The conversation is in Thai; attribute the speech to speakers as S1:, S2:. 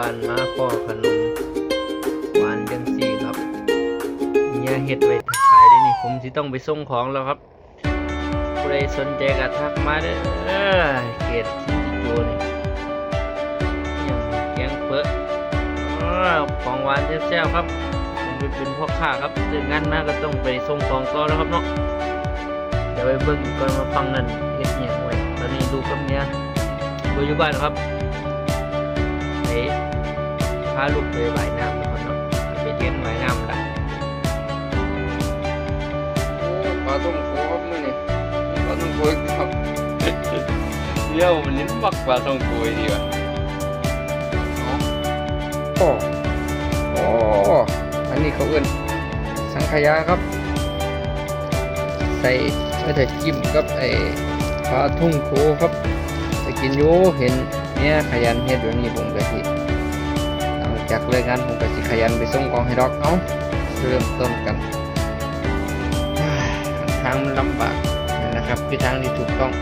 S1: บ้านมาขอขนมหวานจังซี่ครับเนี่ยเฮ็ดไว้ขายได้นี่ผมสิต้องไปส่งของแล้วครับผู้ใดสนใจก็ทักมาเด้อเขตชินจิโจนี่อย่างแกงเปอะอ้าวของหวานแซ่บๆครับผมเป็นพ่อค้าครับเรื่องงานมาก็ต้องไปส่งของต่อแล้วครับเนาะเดี๋ยวไปเบิ่งก่อนมาฟังนั่นเฮ็ดหยังไว้ตอนนี้ดูกับเมียดูอยู่บ้านครับไปพาลูกไปว่ายน้ำนะครับเนาะไปเรียนว่ายน้ำละ
S2: โอ้ปลาต้มโขครับมื้อนี้ปลาต้มโขอีกครับเดี๋ยวมันลิ้นมักปลาต้มโขดีว่ะโอ้โอ้อันนี้เขาเอื้นสังขยาครับ ใส่ไม่แต่จิ้มกับไอ้ปลาทุ่งโขครับจะกินอยู่เห็นเนี่ยขยันเฮ็ดแบบนี้ผมก็สิหลัง จากเลิกงานผมก็สิขยันไปส่งกองให้ดอกเอาเริ่มต้นกันทางมันลำบากนะครับคือทางที่ถูกต้อง